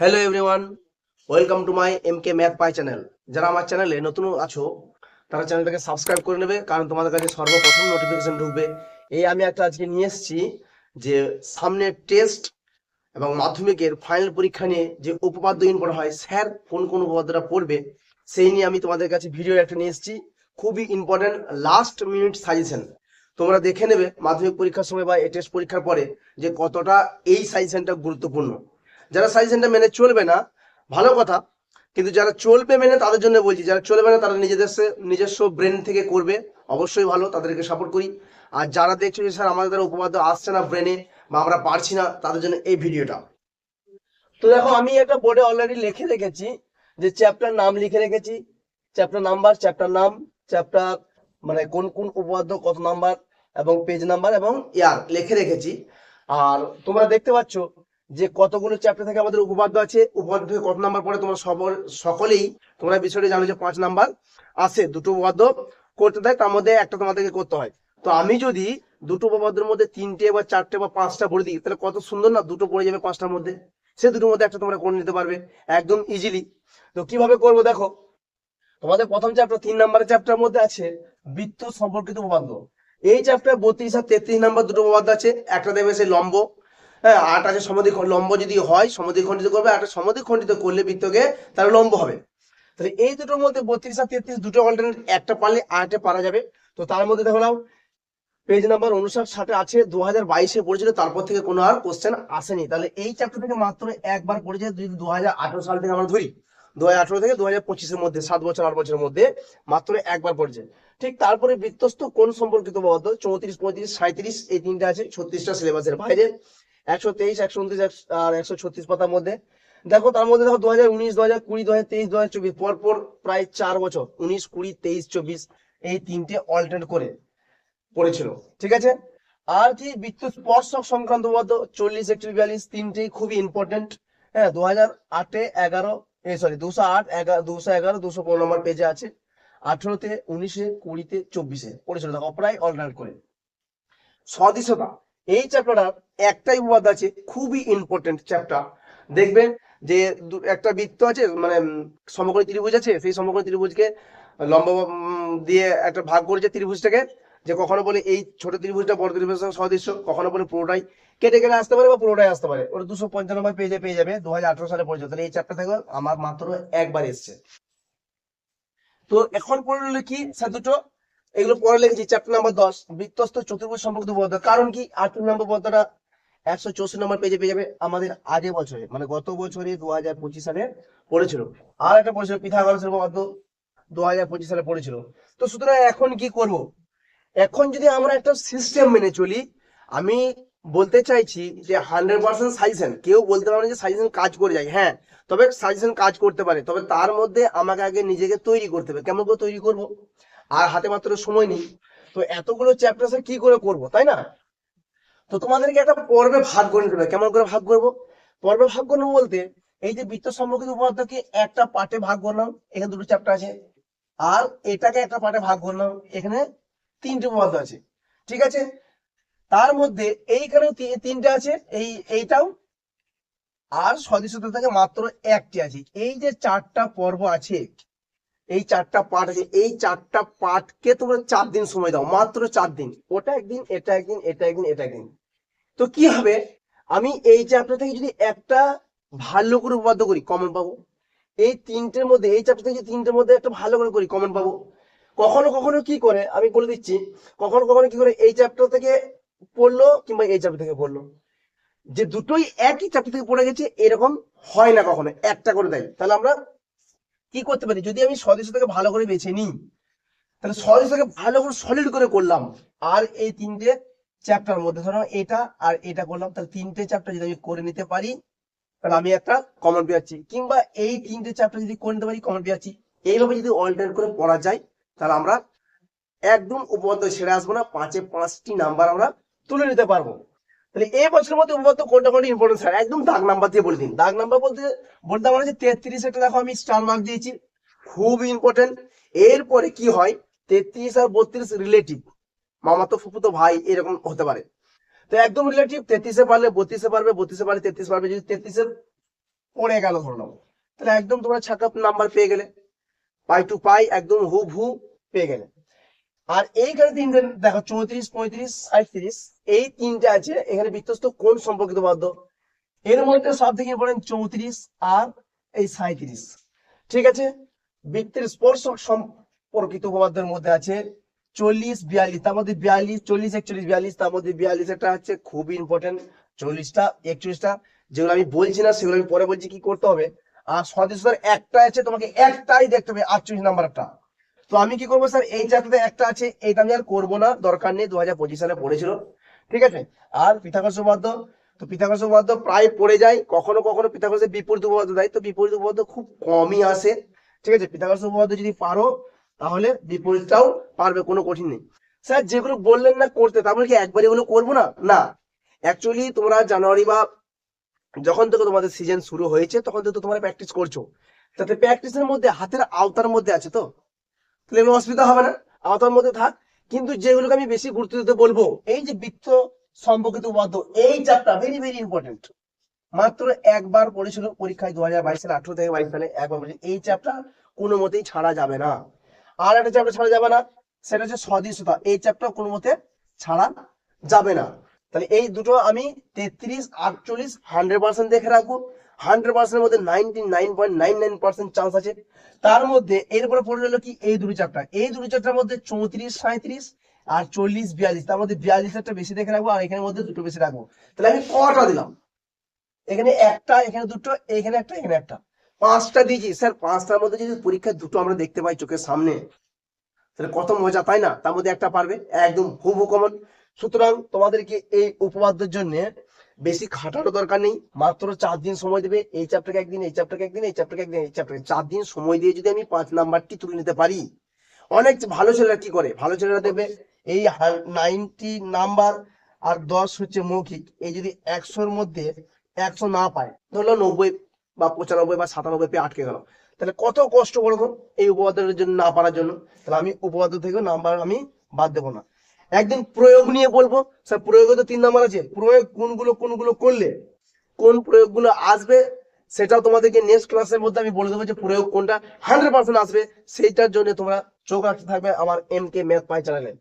Hello everyone welcome to my M K math pi channel যারা আমার চ্যানেলে নতুন আছো, তারা চ্যানেলটাকে সাবস্ক্রাইব করে নেবে, কারণ তোমাদের কাছে সর্বপ্রথম নোটিফিকেশন ঢুকবে। এই আমি একটা আজকে নিয়ে এসেছি যে সামনে টেস্ট এবং মাধ্যমিকের ফাইনাল পরীক্ষা নিয়ে যে উপপাদ্য ইনপোর্ট হয়, স্যার কোন কোন উপপাদ্যটা পড়বে, সেই নিয়ে আমি তোমাদের কাছে ভিডিও একটা নিয়ে এসেছি। খুবই ইম্পর্টেন্ট লাস্ট মিনিট সাজেশন তোমরা দেখে নেবে মাধ্যমিক পরীক্ষার সময় বা এ টেস্ট পরীক্ষার পরে যে কতটা এই সাজেশনটা গুরুত্বপূর্ণ। যারা সাজেশনটা মেনে চলবে না, ভালো কথা, কিন্তু যারা চলবে মেনে তাদের জন্য বলছি, যারা চলবে না তারা নিজেদের নিজস্ব ব্রেন থেকে করবে, অবশ্যই ভালো, তাদেরকে সাপোর্ট করি। আর যারা দেখছ যে স্যার আমাদের উপপাদ্য আসছে না ব্রেনে বা আমরা পারছি না, তাদের জন্য এই ভিডিওটা। তো দেখো, আমি একটা বোর্ডে অলরেডি লিখে রেখেছি যে চ্যাপ্টার নাম লিখে রেখেছি। চ্যাপ্টার নাম্বার চ্যাপ্টার নাম চ্যাপ্টার মানে কোন কোন উপপাদ্য, কত নাম্বার এবং পেজ নাম্বার এবং ইয়ার লিখে রেখেছি। আর তোমরা দেখতে পাচ্ছ যে কতগুলো চ্যাপ্টার থেকে আমাদের উপপাদ্য আছে, উপপাদ্য থেকে কত নাম্বার পড়ে, তোমরা সবর সকলেই তোমরা বিষয়টি জানো যে পাঁচ নাম্বার আছে, দুটো উপপাদ্য করতে দেয়, তার মধ্যে একটা তোমাদেরকে করতে হয়। তো আমি যদি দুটো উপপাদ্যের মধ্যে তিনটে বা চারটে বা পাঁচটা পড়ে দিই, তাহলে কত সুন্দর না, দুটো পড়ে যাবে পাঁচটার মধ্যে। সে দুটোর মধ্যে একটা তোমরা করে নিতে পারবে, একদম ইজিলি তো কীভাবে করব দেখো? তোমাদের প্রথম চ্যাপ্টার তিন নাম্বারের চ্যাপ্টার মধ্যে আছে বৃত্ত সম্পর্কিত উপপাদ্য। এই চ্যাপ্টার বত্রিশ আর তেত্রিশ নাম্বার দুটো উপপাদ্য আছে, একটা দেবে সে লম্ব হ্যাঁ আট আছে সমদ্বি লম্ব যদি হয়, সমদ্বি খণ্ডিত করবে একটা সমদ্বি খণ্ডিত করলে বৃত্তকে তার লম্ব হবে। তাহলে এই দুটোর মধ্যে বত্রিশ আর তেত্রিশ দুটো অল্টারনেট একটা পারলে আটে পারা যাবে। তো তার মধ্যে দেখো নাও পেজ নাম্বার উনষাট ষাটে আছে দু হাজার বাইশে পড়েছিল, তারপর থেকে কোনো আর কোশ্চেন আসেনি। তাহলে এই চ্যাপ্টার থেকে মাত্র একবার পড়েছে, যদি দু হাজার আঠারো সাল থেকে আমরা ধরি। দু হাজার আঠারো থেকে দু হাজার পঁচিশের মধ্যে, সাত বছর, আট বছরের মধ্যে মাত্র একবার পড়েছে। ঠিক তারপরে বৃত্তস্ত কোন সম্পর্কিত উপপাদ্য চৌত্রিশ, পঁয়ত্রিশ সাঁত্রিশ এই তিনটা আছে, ছত্রিশটা সিলেবাসের বাইরে। একশো তেইশ, একশো উনত্রিশ আর একশো ছত্রিশ পাতার মধ্যে। দেখো, তার মধ্যে দেখো দু হাজার উনিশ দু হাজার কুড়ি দু হাজার তেইশ দু হাজার চব্বিশ, পরপর প্রায় চার বছর, উনিশ, কুড়ি, তেইশ, চব্বিশ এই তিনটে অল্টারনেট করে পড়েছিল, ঠিক আছে? আর কি বৃত্ত স্পর্শক সংক্রান্ত উপপাদ্য চল্লিশ একত্রিশ বিয়াল্লিশ, তিনটেই খুবই ইম্পর্টেন্ট হ্যাঁ দু হাজার আটে এগারো সরি দুশো আট, এগারো, দুশো এগারো, দুশো পনেরো নম্বর পেজে আছে। আঠেরোতে, উনিশে, কুড়িতে, চব্বিশে পড়েছিল, দেখো, প্রায় অলরাউন্ড করে। সদিশতা এই চ্যাপ্টারটার একটাই উপপাদ্য আছে, খুবই ইম্পর্টেন্ট চ্যাপ্টার দেখবেন যে একটা বৃত্ত আছে মানে সমকোণী ত্রিভুজ আছে, সেই সমকোণী ত্রিভুজকে লম্ব দিয়ে একটা ভাগ করেছে ত্রিভুজটাকে, যে কখনো বলে এই ছোট ত্রিভুজটা বড় ত্রিভুজের সঙ্গে সদৃশ্য, কখনো বলে পুরোটাই কেটে কেটে আসতে পারে বা পুরোটাই আসতে পারে। ওটা দুশো পঞ্চানব্বই পেজে পেয়ে যাবে দু হাজার আঠারো সালে পর্যন্ত এই চ্যাপ্টার থেকে আমার মাত্র একবার এসছে। তো এখন পড়লে কি, স্যার দুটো? এগুলো পরে লিখেছি চ্যাপ্টার নাম্বার দশ বৃত্তস্ত চতুর্ভুজ সম্পর্কিত পদ্ধতি কারণ কি? আট নম্বর পদ্ধতিটা একশো চৌষট্টি নম্বর পেজে পেয়ে যাবে আমাদের আগের বছরে মানে গত বছরে দু হাজার পঁচিশ সালে পড়েছিল। আর একটা পড়েছিল পিথাগোরাসের উপপাদ্য দু হাজার পঁচিশ সালে পড়েছিল। তো সুতরাং এখন কি করব? এখন যদি আমরা একটা সিস্টেম মেনে চলি, আমি বলতে চাইছি যে হান্ড্রেড পার্সেন্ট সাজেশন কেউ বলতে পারে যে সাজেশন কাজ করে যায়। হ্যাঁ তবে সাজেশন কাজ করতে পারে, তবে তার মধ্যে আমাকে আগে নিজেকে তৈরি করতে হবে। কেমন করে তৈরি করব? আর হাতে মাত্র সময় নেই। তো এতগুলো চ্যাপ্টার কি করে করব, তাই না? তো তোমাদেরকে একটা পর্বে ভাগ করে নিতে হবে কেমন করে ভাগ করব? পর্বে ভাগ করব বলতে, এই যে বৃত্ত সম্পর্কিত উপপাদ্যকে একটা পার্টে ভাগ করলাম, এখানে দুটো চ্যাপ্টার আছে। আর এটাকে একটা পার্টে ভাগ করলাম, এখানে তিনটে উপপাদ্য আছে। ঠিক আছে? তার মধ্যে এইখানেও তিনটে আছে, এই, এইটাও। আর সদস্যতা থেকে মাত্র একটি আছে। এই যে চারটা পর্ব আছে এই চারটা পার্ট আছে। এই চারটা পার্টকে তোমরা চার দিন সময় দাও, মাত্র চার দিন। ওটা একদিন, এটা একদিন এটা একদিন এটা একদিন। তো কি হবে? আমি এই চ্যাপ্টার থেকে যদি একটা ভালো করে উপপাদ্য করি কমন পাবো। এই তিনটের মধ্যে, এই চ্যাপ্টার থেকে তিনটের মধ্যে একটা ভালো করে করি কমন পাবো। কখনো কখনো কি করে? আমি বলে দিচ্ছি, কখনো কখনো কি করে? এই চ্যাপ্টার থেকে পড়ল কিংবা এই চ্যাপ্টার থেকে পড়ল। যে দুটোই একই চ্যাপ্টার থেকে পড়ে গেছে, এরকম হয় না কখনো। একটা করে দেয়। তাহলে আমরা কি করতে পারি? যদি আমি সদস্যটাকে ভালো করে বেছে নিই, তাহলে সদস্যটাকে ভালো করে সলিড করে করলাম। আর এই তিনটে চ্যাপ্টার মধ্যে ধরো এটা আর এটা করলাম, তাহলে তিনটে চ্যাপ্টার যদি আমি করে নিতে পারি, তাহলে আমি একটা কমন পেয়েছি কিংবা এই তিনটে চ্যাপ্টার যদি করে নিতে পারি কমন পেয়েছি এইভাবে যদি অল্টারনেট করে পড়া যায়, তাহলে আমরা একদম উপপাদ্য ছেড়ে আসব না, পাঁচে পাঁচটি নাম্বার আমরা তুলে নিতে পারব। তাহলে এই বছরের মধ্যে উপপাদ্য কোনটা কোনটা ইম্পর্টেন্স স্যার একদম দাগ নাম্বার দিয়ে বলে দিন। দাগ নাম্বার বলতে বলতে আমার যে তেত্রিশ একটা দেখো আমি স্টার মার্ক দিয়েছি। খুব ইম্পর্টেন্ট এরপরে কি হয়? তেত্রিশ আর বত্রিশ রিলেটিভ মামা তো ফুফু তো ভাই, এরকম হতে পারে। তো একদম রিলেটিভ তেত্রিশে পারলে বত্রিশে পারবে, বত্রিশে পারলে তেত্রিশ পারবে, যদি তেত্রিশে পড়ে গেল ধরে নাও। তাহলে একদম তোমরা ছাকা নাম্বার পেয়ে গেলে। পাই টু পাই, একদম হু ভু পেয়ে গেলে। আর এইখানে তিনটে দেখো, চৌত্রিশ, পঁয়ত্রিশ সাঁত্রিশ এই তিনটে আছে। এখানে বিধ্বস্ত কোন সম্পর্কিত বাদ্য এর মধ্যে সব থেকে ইম্পর্টেন্ট চৌত্রিশ আর এই সাঁত্রিশ ঠিক আছে? বৃত্তের স্পর্শক সম্পর্কিত উপপাদ্যের মধ্যে আছে চল্লিশ, বিয়াল্লিশ। তার মধ্যে বিয়াল্লিশ, চল্লিশ, একচল্লিশ, বিয়াল্লিশ। তার মধ্যে বিয়াল্লিশ একটা হচ্ছে খুবই ইম্পর্টেন্ট চল্লিশটা, একচল্লিশটা। যেগুলো আমি বলছি না, সেগুলো আমি পরে বলছি কি করতে হবে। আর সদস্যদের একটা আছে, তোমাকে একটাই দেখতে হবে, আটচল্লিশ নাম্বারটা। তো আমি কি করব স্যার? এই চারটাতে একটা আছে, এইটা আমি আর করব না, দরকার নেই দু হাজার পঁচিশ সালে পড়েছিল। ঠিক আছে? আর পিথাগোরাস উপপাদ্য? তো পিথাগোরাস উপপাদ্য প্রায় পড়ে যায়, কখনো কখনো পিথাগোরাসের বিপরীত উপপাদ্য দেয়, তো বিপরীত উপপাদ্য খুব কমই আসে। ঠিক আছে? পিথাগোরাস উপপাদ্য যদি পারো, তাহলে বিপরীতটাও পারবে, কোনো কঠিন নেই। স্যার, যেগুলো বললেন না করতে, তারপরে কি একবার এগুলো করব না? না। অ্যাকচুয়ালি তোমরা জানুয়ারি বা যখন থেকে তোমাদের সিজন শুরু হয়েছে, তখন থেকে তো তোমরা প্র্যাকটিস করছ। তাতে প্র্যাকটিসের মধ্যে, হাতের আওতার মধ্যে আছে তো? তাহলে এগুলো অসুবিধা হবে না। আওতার মধ্যে থাক। কিন্তু যেগুলোকে আমি বেশি গুরুত্ব দিতে বলব, এই যে বৃত্ত সম্পর্কিত উপাদ্য এই চাপটা ভেরি ভেরি ইম্পর্টেন্ট মাত্র একবার পড়েছিল পরীক্ষায় দু হাজার বাইশ সালে আঠারো থেকে বাইশ সালে একবার পড়েছিল। এই চ্যাপ্টার কোনো মতেই ছাড়া যাবে না। আর একটা চ্যাপ্টার ছাড়া যাবে না, সেটা হচ্ছে সদৃশতা এই চ্যাপ্টার কোনো মতে ছাড়া যাবে না। তাহলে এই দুটো আমি তেত্রিশ, আটচল্লিশ হান্ড্রেড পার্সেন্ট দেখে রাখব। হান্ড্রেড পার্সেন্টের মধ্যে ninety nine point nine nine percent chance আছে। তার মধ্যে এরপরে পড়ে রইল কি এই দুটো চ্যাপ্টার এই দুটো চ্যাপ্টার মধ্যে চৌত্রিশ সাঁত্রিশ আর চল্লিশ বিয়াল্লিশ। তার মধ্যে বিয়াল্লিশ একটা বেশি দেখে রাখব আর এখানের মধ্যে দুটো বেশি রাখব। তাহলে আমি কটা দিলাম? এখানে একটা, এখানে দুটো, এখানে একটা এখানে একটা। পাঁচটা দিয়েছি। স্যার, পাঁচটার মধ্যে যদি পরীক্ষায় দুটো আমরা দেখতে পাই চোখের সামনে, তাহলে কত মজা, তাই না? তার মধ্যে একটা পারবে, একদম হুবহু কমন সুতরাং তোমাদেরকে এই উপপাদ্যের জন্য বেশি খাটারও দরকার নেই। মাত্র চার দিন সময় দেবে। এই চ্যাপ্টারকে একদিন, এই চ্যাপ্টারকে একদিন, এই চ্যাপ্টারকে একদিন, এই চ্যাপ্টারকে চার দিন সময় দিয়ে যদি আমি পাঁচ নাম্বারটি তুলে নিতে পারি, অনেক ভালো ছেলেরা কি করে? ভালো ছেলেরা দেবে এই নাইনটি নাম্বার আর দশ হচ্ছে মৌখিক। এই যদি একশোর মধ্যে একশো না পায়, ধরলো নব্বই বা পঁচানব্বই বা সাতানব্বই পেয়ে আটকে গেল। তাহলে কত কষ্ট করো তো এই উপপাদ্যের জন্য না পারার জন্য? তাহলে আমি উপপাদ্য থেকে নাম্বার আমি বাদ দেবো না। একদিন প্রয়োগ নিয়ে বলব। স্যার, প্রয়োগে তো তিন নাম্বার আছে। প্রয়োগ কোনগুলো কোনগুলো করলে, কোন প্রয়োগগুলো আসবে, সেটাও তোমাদেরকে নেক্সট ক্লাসের মধ্যে আমি বলে দেবো যে প্রয়োগ কোনটা হান্ড্রেড পার্সেন্ট আসবে। সেইটার জন্য তোমরা চোখ রাখতে থাকবে আমার এম কে ম্যাথ পাই চ্যানেলে